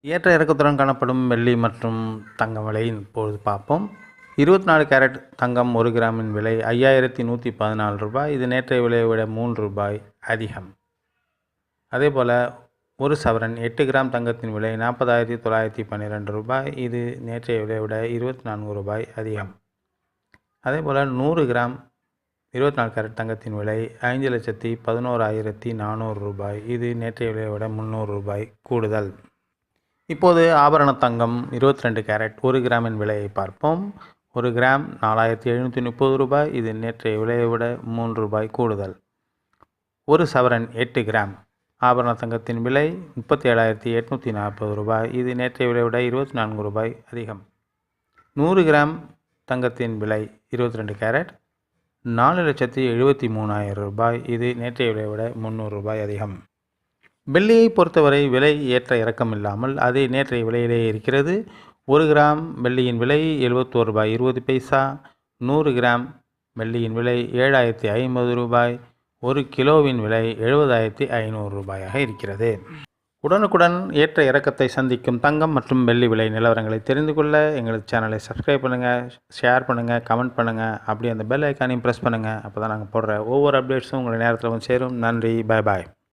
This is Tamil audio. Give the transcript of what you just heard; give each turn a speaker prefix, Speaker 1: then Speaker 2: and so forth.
Speaker 1: ஏற்ற இறக்கத்துடன் காணப்படும் வெள்ளி மற்றும் தங்கம் விலையின் இப்பொழுது பார்ப்போம். இருபத்தி நாலு கேரட் தங்கம் ஒரு கிராமின் விலை ஐயாயிரத்தி நூற்றி பதினாலு ரூபாய். இது நேற்றைய விலையை விட மூன்று ரூபாய் அதிகம். அதே போல் ஒரு சவரன் எட்டு கிராம் தங்கத்தின் விலை நாற்பதாயிரத்தி தொள்ளாயிரத்தி பன்னிரெண்டு ரூபாய். இது நேற்றைய விலையை விட இருபத்தி நான்கு ரூபாய் அதிகம். அதே போல் நூறு கிராம் இருபத்தி நாலு கேரட் தங்கத்தின் விலை ஐந்து லட்சத்தி பதினோராயிரத்தி நானூறு ரூபாய். இது நேற்றைய விலையை விட முந்நூறு ரூபாய் கூடுதல். இப்போது ஆபரண தங்கம் இருபத்தி ரெண்டு கேரட் ஒரு கிராமின் விலையை பார்ப்போம். ஒரு கிராம் நாலாயிரத்தி எழுநூற்றி முப்பது ரூபாய். இது நேற்றைய விலையை விட மூன்று ரூபாய் கூடுதல். ஒரு சவரன் எட்டு கிராம். ஆபரண தங்கத்தின் விலை முப்பத்தி ஏழாயிரத்தி எட்நூற்றி நாற்பது ரூபாய். இது நேற்றைய விலையை விட இருபத்தி நான்கு ரூபாய் அதிகம். நூறு கிராம் தங்கத்தின் விலை இருபத்தி ரெண்டு கேரட் நாலு லட்சத்தி எழுபத்தி மூணாயிரம் ரூபாய். இது நேற்றைய விலையை விட முந்நூறு ரூபாய் அதிகம். வெள்ளியை பொறுத்தவரை விலை ஏற்ற இறக்கம் இல்லாமல் அதே நேற்றைய விலையிலே இருக்கிறது. ஒரு கிராம் வெள்ளியின் விலை எழுபத்தோரு ரூபாய் இருபது பைசா. நூறு கிராம் வெள்ளியின் விலை ஏழாயிரத்தி ஐம்பது ரூபாய். ஒரு கிலோவின் விலை எழுபதாயிரத்தி ஐநூறு ரூபாயாக இருக்கிறது. உடனுக்குடன் ஏற்ற இறக்கத்தை சந்திக்கும் தங்கம் மற்றும் வெள்ளி விலை நிலவரங்களை தெரிந்து கொள்ள எங்களது சேனலை சப்ஸ்கிரைப் பண்ணுங்கள் ஷேர் பண்ணுங்கள் கமெண்ட் பண்ணுங்கள் அப்படி அந்த பெல் ஐக்கானையும் ப்ரெஸ் பண்ணுங்கள் அப்போ தான் நாங்கள் போடுற ஒவ்வொரு அப்டேட்ஸும் உங்களை நேரத்தில் வந்து சேரும். நன்றி பாய் பாய்